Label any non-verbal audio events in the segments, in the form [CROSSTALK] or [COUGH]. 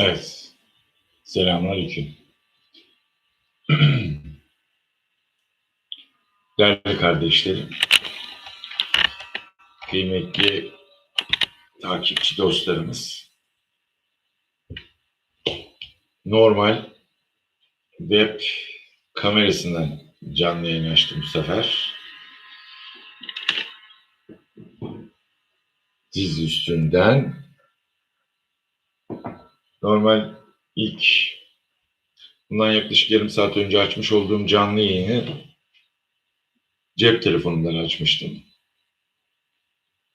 Evet. Selamünaleyküm. [CLEARS THROAT] Değerli kardeşlerim, kıymetli takipçi dostlarımız, normal web kamerasından canlı yayın açtım bu sefer. Diz üstünden normal ilk bundan yaklaşık yarım saat önce açmış olduğum canlı yayını cep telefonundan açmıştım.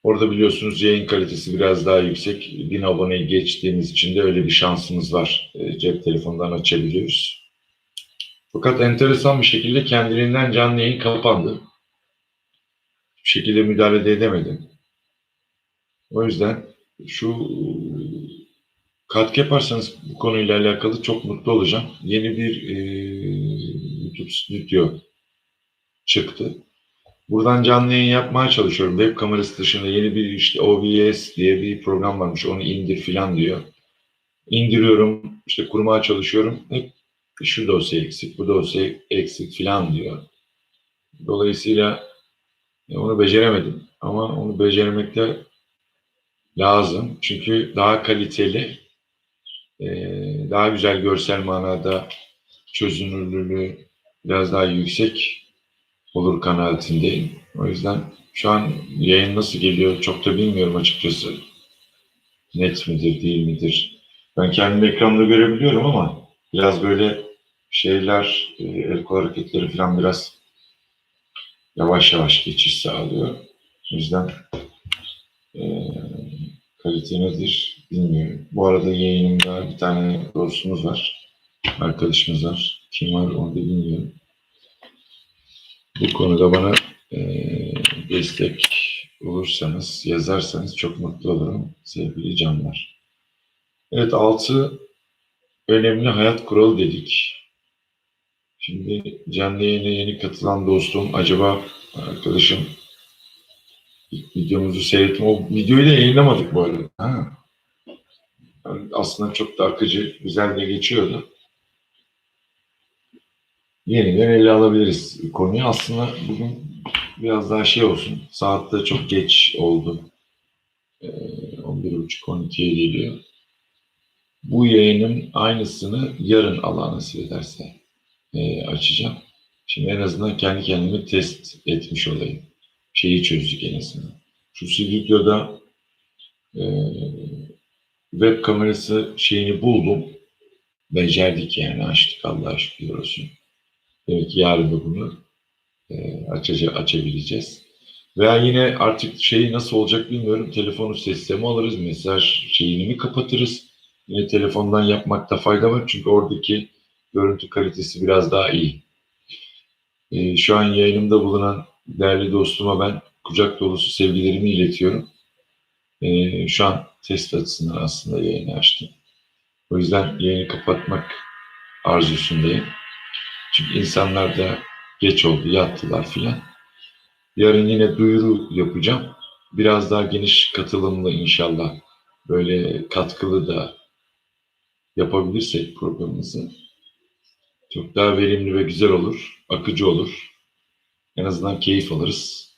Orada biliyorsunuz yayın kalitesi biraz daha yüksek. 1000 aboneyi geçtiğimiz için de öyle bir şansımız var. E, Cep telefonundan açabiliyoruz. Fakat enteresan bir şekilde kendiliğinden canlı yayın kapandı. Bir şekilde müdahale de edemedim. O yüzden şu katkı yaparsanız bu konuyla alakalı çok mutlu olacağım. Yeni bir e, YouTube stüdyo çıktı. Buradan canlı yayın yapmaya çalışıyorum. Web kamerası dışında yeni bir işte OBS diye bir program varmış. Onu indir filan diyor. İndiriyorum, işte kurmaya çalışıyorum. Hep şu dosya eksik, bu dosya eksik filan diyor. Dolayısıyla e, onu beceremedim. Ama onu becermek de lazım. Çünkü daha kaliteli, e, daha güzel görsel manada çözünürlüğü biraz daha yüksek olur kanaatindeyim. O yüzden şu an yayın nasıl geliyor çok da bilmiyorum açıkçası. Net midir, değil midir? Ben kendimi ekranda görebiliyorum ama biraz böyle şeyler, e, el kol hareketleri falan biraz yavaş yavaş geçiş sağlıyor. O yüzden e, kalite nedir bilmiyorum. Bu arada yayınımda bir tane dostumuz var. Arkadaşımız var. Kim var onu da bilmiyorum. Bu konuda bana e, destek olursanız, yazarsanız çok mutlu olurum sevgili canlar. Evet altı önemli hayat kuralı dedik. Şimdi canlı yayına yeni katılan dostum acaba arkadaşım videomuzu seyrettim. O videoyu da yayınlamadık bu arada. Ha. Yani aslında çok da akıcı, güzel de geçiyordu yeniden ele alabiliriz konuyu. Aslında bugün biraz daha şey olsun. Saatte çok geç oldu. Ee, 11.30-12'ye geliyor. Bu yayının aynısını yarın Allah nasip ederse e, açacağım. Şimdi en azından kendi kendimi test etmiş olayım. Şeyi çözdük en azından. Şu stüdyoda e, web kamerası şeyini buldum. Becerdik yani açtık Allah'a şükür olsun. Demek ki yarın da bunu e, açaca, açabileceğiz. Veya yine artık şeyi nasıl olacak bilmiyorum. Telefonu sesle mi alırız, mesaj şeyini mi kapatırız? Yine telefondan yapmakta fayda var. Çünkü oradaki görüntü kalitesi biraz daha iyi. E, şu an yayınımda bulunan değerli dostuma ben kucak dolusu sevgilerimi iletiyorum. E, şu an test açısından aslında yayını açtım. O yüzden yayını kapatmak arzusundayım. Çünkü insanlar da geç oldu, yattılar filan. Yarın yine duyuru yapacağım. Biraz daha geniş katılımlı inşallah böyle katkılı da yapabilirsek programımızı çok daha verimli ve güzel olur, akıcı olur. En azından keyif alırız.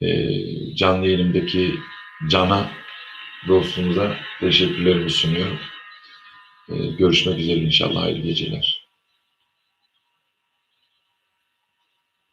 Ee, canlı yayınımdaki Can'a, dostumuza teşekkürlerimi sunuyorum. Ee, görüşmek üzere inşallah. Hayırlı geceler.